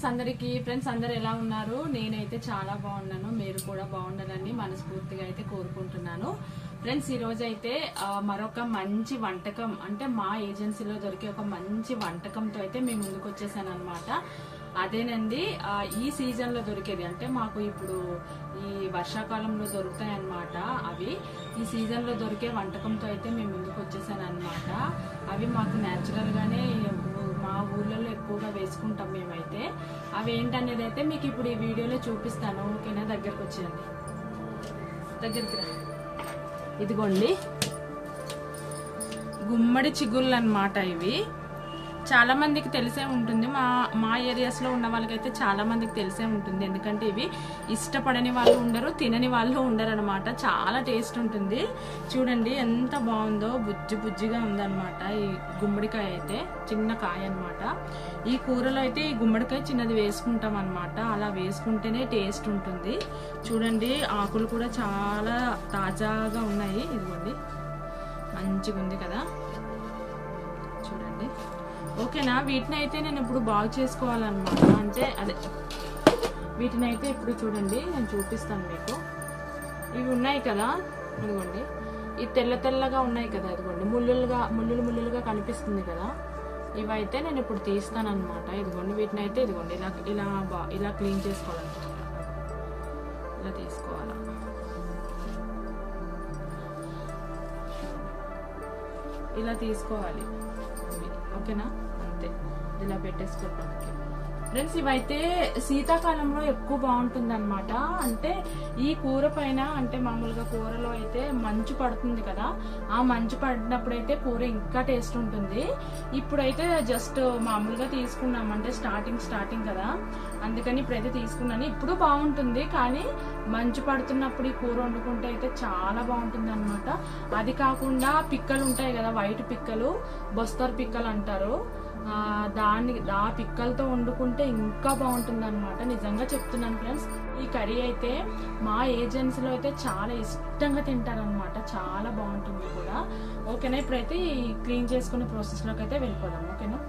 Friends అందరికీ friends అందరు ఎలా ఉన్నారు? నేనైతే చాలా బాగున్నాను. మీరు కూడా బాగుండాలని మనస్ఫూర్తిగా అయితే కోరుకుంటున్నాను. ఫ్రెండ్స్ ఈరోజు అయితే మరొక మంచి వంటకం అంటే మా ఏజెన్సీలో దొరికే ఒక మంచి వంటకంతో అయితే మేము ముందుకు వచ్చేసాను అనమాట అదేనండి ఈ సీజన్లో దొరికేది అంటే మాకు ఇప్పుడు ఈ వర్షాకాలంలో దొరుకుతాయి అన్నమాట అవి. ఈ సీజన్లో దొరికే వంటకంతో అయితే మేము ముందుకు వచ్చేసాను అనమాట అవి మాకు న్యాచురల్గానే మా ఊర్లలో ఎక్కువగా వేసుకుంటాం మేమైతే. అవి ఏంటనేది అయితే మీకు ఇప్పుడు ఈ వీడియోలో చూపిస్తాను. ఓకేనా? దగ్గరకు వచ్చేయండి. దగ్గరికి రా. ఇదిగోండి. గుమ్మడి చిగుళ్ళు అనమాట ఇవి. చాలా మందికి తెలిసే ఉంటుంది. మా మా ఏరియాస్లో ఉన్న వాళ్ళకైతే చాలా మందికి తెలిసే ఉంటుంది. ఎందుకంటే ఇవి ఇష్టపడని వాళ్ళు ఉండరు తినని వాళ్ళు ఉండరు అనమాట చాలా టేస్ట్ ఉంటుంది. చూడండి ఎంత బాగుందో బుజ్జి బుజ్జిగా ఉందన్నమాట ఈ గుమ్మడికాయ అయితే. చిన్న కాయ అన్నమాట. ఈ కూరలో అయితే ఈ గుమ్మడికాయ చిన్నది వేసుకుంటాం అనమాట అలా వేసుకుంటేనే టేస్ట్ ఉంటుంది. చూడండి ఆకులు కూడా చాలా తాజాగా ఉన్నాయి. ఇదిగోండి. మంచిగా ఉంది కదా. చూడండి. ఓకేనా? వీటిని అయితే నేను ఇప్పుడు బాగు చేసుకోవాలన్నమాట. అంటే అదే వీటిని అయితే ఇప్పుడు చూడండి నేను చూపిస్తాను మీకు. ఇవి ఉన్నాయి కదా ఇదిగోండి. ఈ తెల్ల తెల్లగా ఉన్నాయి కదా ఇదిగోండి. ముళ్ళులుగా ముళ్ళులు ముళ్ళులుగా కనిపిస్తుంది కదా. ఇవైతే నేను ఇప్పుడు తీస్తానమాట ఇదిగోండి వీటిని అయితే ఇదిగోండి. ఇలా ఇలా బా ఇలా క్లీన్ చేసుకోవాలన్నమాట. ఇలా తీసుకోవాలా? ఇలా తీసుకోవాలి. ఓకేనా అంతే ఇలా పెట్టేసుకుంటాం ఫ్రెండ్స్ ఇవైతే శీతాకాలంలో ఎక్కువ బాగుంటుంది అనమాట అంటే ఈ కూర పైన అంటే మామూలుగా కూరలో అయితే మంచు పడుతుంది కదా. ఆ మంచు పడినప్పుడు అయితే కూర ఇంకా టేస్ట్ ఉంటుంది. ఇప్పుడైతే జస్ట్ మామూలుగా తీసుకున్నాం. అంటే స్టార్టింగ్ స్టార్టింగ్ కదా. అందుకని ఇప్పుడైతే తీసుకున్నాను. ఇప్పుడు బాగుంటుంది కానీ మంచు పడుతున్నప్పుడు ఈ కూర వండుకుంటే అయితే చాలా బాగుంటుంది అనమాట అది కాకుండా పిక్కలు ఉంటాయి కదా వైట్ పిక్కలు బొస్తర్ పిక్కలు అంటారు. దాన్ని ఆ పిక్కలతో వండుకుంటే ఇంకా బాగుంటుంది అనమాట నిజంగా చెప్తున్నాను ఫ్రెండ్స్. ఈ కర్రీ అయితే మా ఏజెన్సీలో అయితే చాలా ఇష్టంగా తింటారనమాట చాలా బాగుంటుంది కూడా. ఓకేనా? ఇప్పుడైతే ఈ క్లీన్ చేసుకునే ప్రాసెస్లోకి అయితే వెళ్ళిపోదాం. ఓకేనా?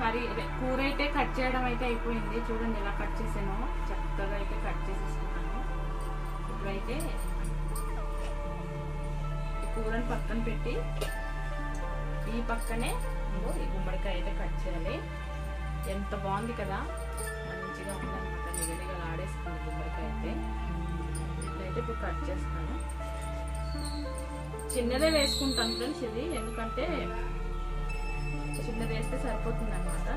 కర్రీ అదే కూర అయితే కట్ చేయడం అయితే అయిపోయింది. చూడండి ఎలా కట్ చేసాను చక్కగా అయితే కట్ చేసేసుకున్నాను. ఇప్పుడైతే కూరని పక్కన పెట్టి ఈ పక్కనే ఈ గుమ్మడికాయ అయితే కట్ చేయాలి. ఎంత బాగుంది కదా. మంచిగా ఉందన్నమాట. నిగనిగా ఆడేస్తుంది గుమ్మడికాయ అయితే. ఇట్లయితే ఇప్పుడు కట్ చేస్తాను. చిన్నదే వేసుకుంటాను ఫ్రెండ్స్ ఇది. ఎందుకంటే చిన్నది వేస్తే సరిపోతుంది అనమాట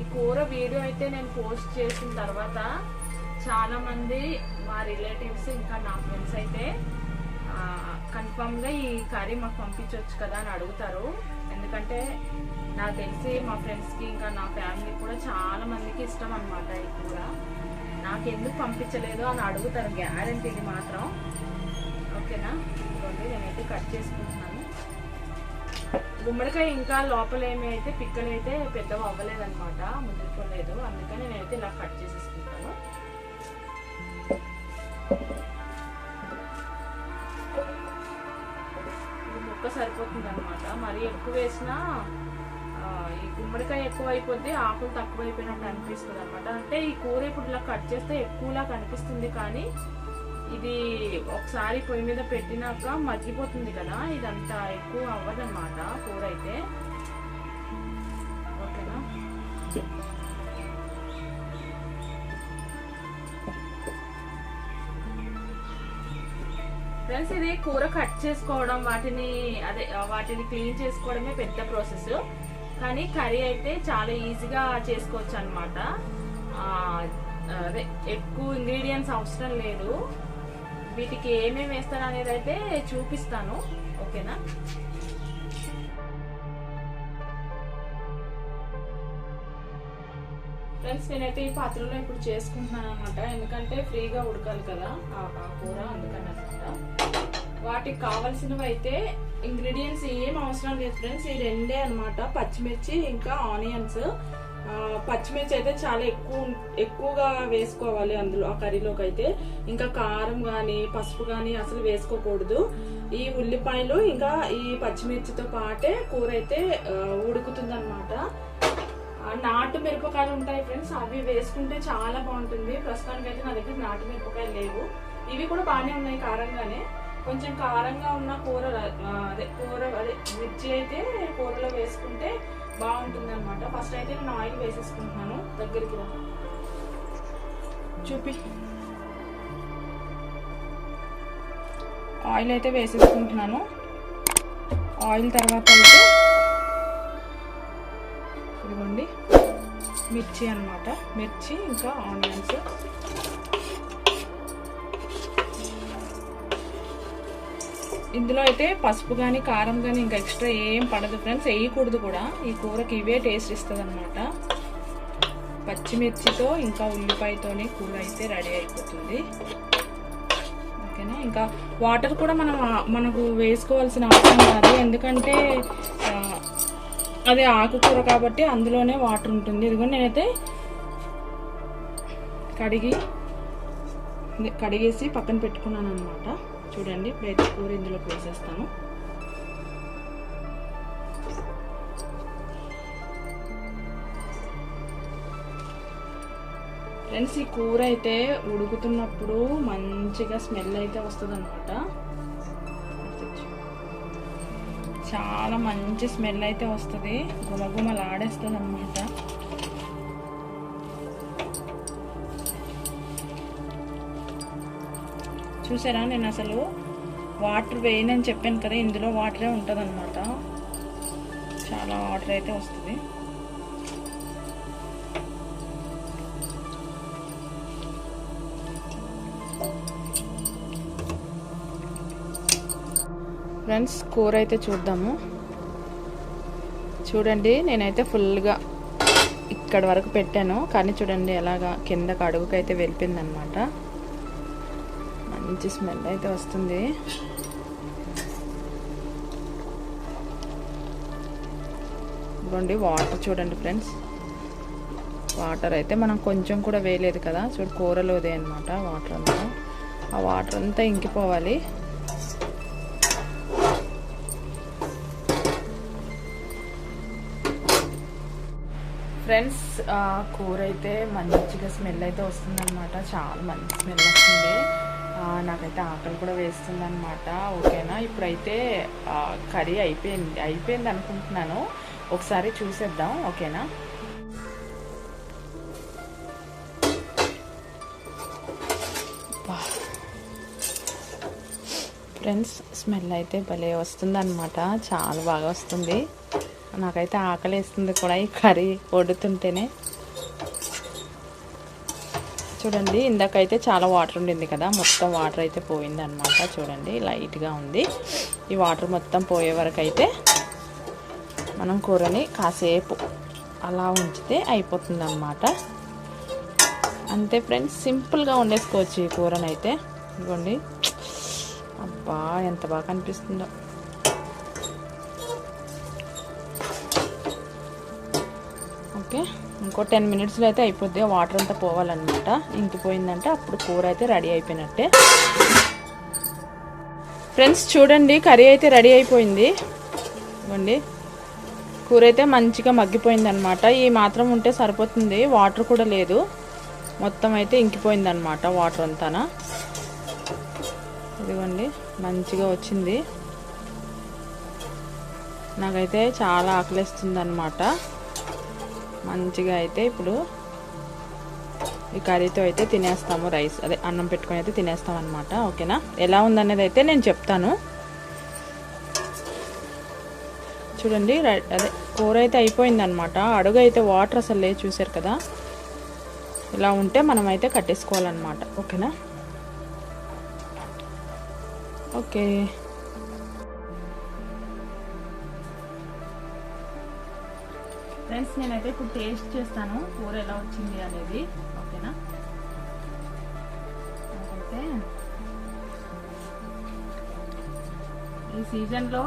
ఈ కూర వీడియో అయితే నేను పోస్ట్ చేసిన తర్వాత చాలా మంది మా రిలేటివ్స్ ఇంకా నా ఫ్రెండ్స్ అయితే కన్ఫామ్గా ఈ కర్రీ మాకు పంపించవచ్చు కదా అని అడుగుతారు. ఎందుకంటే నాకు తెలిసి మా ఫ్రెండ్స్కి ఇంకా నా ఫ్యామిలీ కూడా చాలా మందికి ఇష్టం అనమాట ఈ కూర. నాకు ఎందుకు పంపించలేదు అని అడుగుతారు గ్యారంటీది మాత్రం. ఓకేనా? ఇదిగోండి నేనైతే కట్ చేసుకుంటున్నాను. గుమ్మడికాయ ఇంకా లోపల ఏమి అయితే పిక్కలు అయితే పెద్దగా అవ్వలేదన్నమాట అందుకని నేనైతే ఇలా కట్ చేసేసుకుంటాను. ముక్క సరిపోతుంది అనమాట మరీ ఎక్కువ వేసినా ఈ గుమ్మడికాయ ఎక్కువ అయిపోద్ది ఆకులు తక్కువ అయిపోయినట్టు అనిపిస్తుంది అనమాట అంటే ఈ కూర ఇప్పుడు ఇలా కట్ చేస్తే ఎక్కువలా కనిపిస్తుంది కానీ ఇది ఒకసారి పొయ్యి మీద పెట్టినాక మగ్గిపోతుంది కదా ఇదంతా ఎక్కువ అవ్వదన్నమాట కూర అయితే ఓకేనా? ఫ్రెండ్స్ ఇది కూర కట్ చేసుకోవడం వాటిని అదే వాటిని క్లీన్ చేసుకోవడమే పెద్ద ప్రాసెస్. కానీ కర్రీ అయితే చాలా ఈజీగా చేసుకోవచ్చు అనమాట అదే ఎక్కువ ఇంగ్రీడియంట్స్ అవసరం లేదు. వీటికి ఏమేమి వేస్తాను అనేది అయితే చూపిస్తాను. ఓకేనా? ఫ్రెండ్స్ నేనైతే ఈ పాత్రలో ఇప్పుడు చేసుకుంటున్నాను అనమాట ఎందుకంటే ఫ్రీగా ఉడకాలి కదా ఆ కూర అందుకని అనమాట వాటికి కావాల్సినవి అయితే ఇంగ్రీడియంట్స్ ఏం అవసరం లేదు ఫ్రెండ్స్. ఈ రెండే అనమాట పచ్చిమిర్చి ఇంకా ఆనియన్స్. పచ్చిమిర్చి అయితే చాలా ఎక్కువ ఎక్కువగా వేసుకోవాలి అందులో ఆ కర్రీలోకి అయితే. ఇంకా కారం కానీ పసుపు కానీ అసలు వేసుకోకూడదు. ఈ ఉల్లిపాయలు ఇంకా ఈ పచ్చిమిర్చితో పాటే కూర అయితే ఉడుకుతుంది అనమాట నాటు మిరపకాయలు ఉంటాయి ఫ్రెండ్స్ అవి వేసుకుంటే చాలా బాగుంటుంది. ప్రస్తుతానికి అయితే నా దగ్గర నాటు మిరపకాయలు లేవు. ఇవి కూడా బాగానే ఉన్నాయి కారంగానే. కొంచెం కారంగా ఉన్న కూర అదే కూర అదే మిర్చి అయితే కూరలో వేసుకుంటే బాగుంటుంది అనమాట ఫస్ట్ అయితే నేను ఆయిల్ వేసేసుకుంటున్నాను. దగ్గరికి రా. చూపి. ఆయిల్ అయితే వేసేసుకుంటున్నాను. ఆయిల్ తర్వాత అయితే ఇదిగోండి. మిర్చి అన్నమాట. మిర్చి ఇంకా ఆనియన్స్. ఇందులో అయితే పసుపు కానీ కారం కానీ ఇంకా ఎక్స్ట్రా ఏం పడదు ఫ్రెండ్స్ వేయకూడదు కూడా. ఈ కూరకి ఇవే టేస్ట్ ఇస్తుంది అనమాట పచ్చిమిర్చితో ఇంకా ఉల్లిపాయతోనే కూర అయితే రెడీ అయిపోతుంది. ఓకేనా? ఇంకా వాటర్ కూడా మనం మనకు వేసుకోవాల్సిన అవసరం కాదు. ఎందుకంటే అది ఆకుకూర కాబట్టి అందులోనే వాటర్ ఉంటుంది. ఇదిగో నేనైతే కడిగి కడిగేసి పక్కన పెట్టుకున్నాను అనమాట చూడండి ఇప్పుడైతే కూర ఇందులోకి వేసేస్తాను ఫ్రెండ్స్ ఈ కూర అయితే ఉడుకుతున్నప్పుడు మంచిగా స్మెల్ అయితే వస్తుంది అనమాట చాలా మంచి స్మెల్ అయితే వస్తుంది. గుమగుమలాడేస్తుంది అనమాట చూసారా? నేను అసలు వాటర్ వేయనని చెప్పాను కదా ఇందులో వాటరే ఉంటుంది అనమాట చాలా వాటర్ అయితే వస్తుంది. ఫ్రెండ్స్ కూర అయితే చూద్దాము. చూడండి నేనైతే ఫుల్గా ఇక్కడ వరకు పెట్టాను. కానీ చూడండి ఎలాగా కిందకు అడుగుకైతే వెళ్ళిపోయింది అనమాట మంచి స్మెల్ అయితే వస్తుంది. ఇదిగోండి వాటర్ చూడండి ఫ్రెండ్స్. వాటర్ అయితే మనం కొంచెం కూడా వేయలేదు కదా చూడు కూరలోదే అనమాట వాటర్ అంతా. ఆ వాటర్ అంతా ఇంకిపోవాలి. ఫ్రెండ్స్ కూర అయితే మంచిగా స్మెల్ అయితే వస్తుందన్నమాట. చాలా మంచి స్మెల్ వస్తుంది. నాకైతే ఆకలి కూడా వేస్తుంది అనమాట ఓకేనా? ఇప్పుడైతే కర్రీ అయిపోయింది. అయిపోయింది అనుకుంటున్నాను. ఒకసారి చూసేద్దాం. ఓకేనా? ఫ్రెండ్స్ స్మెల్ అయితే భలే వస్తుందన్నమాట. చాలా బాగా వస్తుంది. నాకైతే ఆకలి వేస్తుంది కూడా ఈ కర్రీ వండుతుంటేనే. చూడండి ఇందాకైతే చాలా వాటర్ ఉండింది కదా మొత్తం వాటర్ అయితే పోయిందనమాట చూడండి లైట్గా ఉంది. ఈ వాటర్ మొత్తం పోయే వరకు అయితే మనం కూరని కాసేపు అలా ఉంచితే అయిపోతుంది అనమాట అంతే ఫ్రెండ్స్ సింపుల్గా వండేసుకోవచ్చు ఈ కూరని అయితే ఇదిగోండి. అబ్బా ఎంత బాగా కనిపిస్తుందో ఓకే. ఇంకో టెన్ మినిట్స్లో అయితే అయిపోద్ది. వాటర్ అంతా పోవాలన్నమాట. ఇంకిపోయిందంటే అప్పుడు కూర అయితే రెడీ అయిపోయినట్టే. ఫ్రెండ్స్ చూడండి కర్రీ అయితే రెడీ అయిపోయింది. ఇవ్వండి. కూర అయితే మంచిగా మగ్గిపోయింది అనమాట ఈ మాత్రం ఉంటే సరిపోతుంది. వాటర్ కూడా లేదు. మొత్తం అయితే ఇంకిపోయింది అనమాట వాటర్ అంతానా. ఇదిగోండి మంచిగా వచ్చింది. నాకైతే చాలా ఆకలిస్తుంది అనమాట మంచిగా అయితే ఇప్పుడు ఈ కర్రీతో అయితే తినేస్తాము రైస్. అదే అన్నం పెట్టుకొని అయితే తినేస్తాం అనమాట ఓకేనా? ఎలా ఉందనేది అయితే నేను చెప్తాను. చూడండి అదే కూర అయితే అయిపోయింది అనమాట అడుగు అయితే వాటర్ అసలు లేదు చూసారు కదా? ఇలా ఉంటే మనం అయితే కట్టేసుకోవాలన్నమాట. ఓకేనా? ఓకే. ఫ్రెండ్స్ నేనైతే ఇప్పుడు టేస్ట్ చేస్తాను. కూర ఎలా వచ్చింది అనేది. ఓకేనా? నాకైతే ఈ సీజన్లో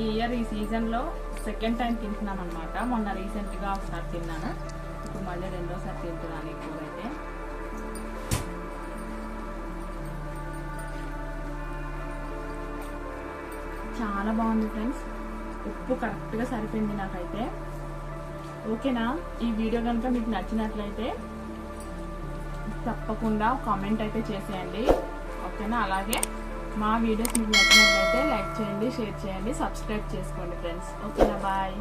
ఈ ఇయర్ ఈ సీజన్లో సెకండ్ టైం తింటున్నాం అనమాట మొన్న రీసెంట్గా ఒకసారి తిన్నాను. ఇప్పుడు మళ్ళీ రెండోసారి తింటున్నాను ఈ కూర అయితే. చాలా బాగుంది ఫ్రెండ్స్. ఉప్పు కరెక్ట్గా సరిపోయింది నాకైతే. ఓకేనా? ఈ వీడియో కనుక మీకు నచ్చినట్లయితే తప్పకుండా కామెంట్ అయితే చేసేయండి. ఓకేనా? అలాగే మా వీడియోస్ మీకు నచ్చినట్లయితే లైక్ చేయండి షేర్ చేయండి సబ్స్క్రైబ్ చేసుకోండి ఫ్రెండ్స్. ఓకేనా? బాయ్.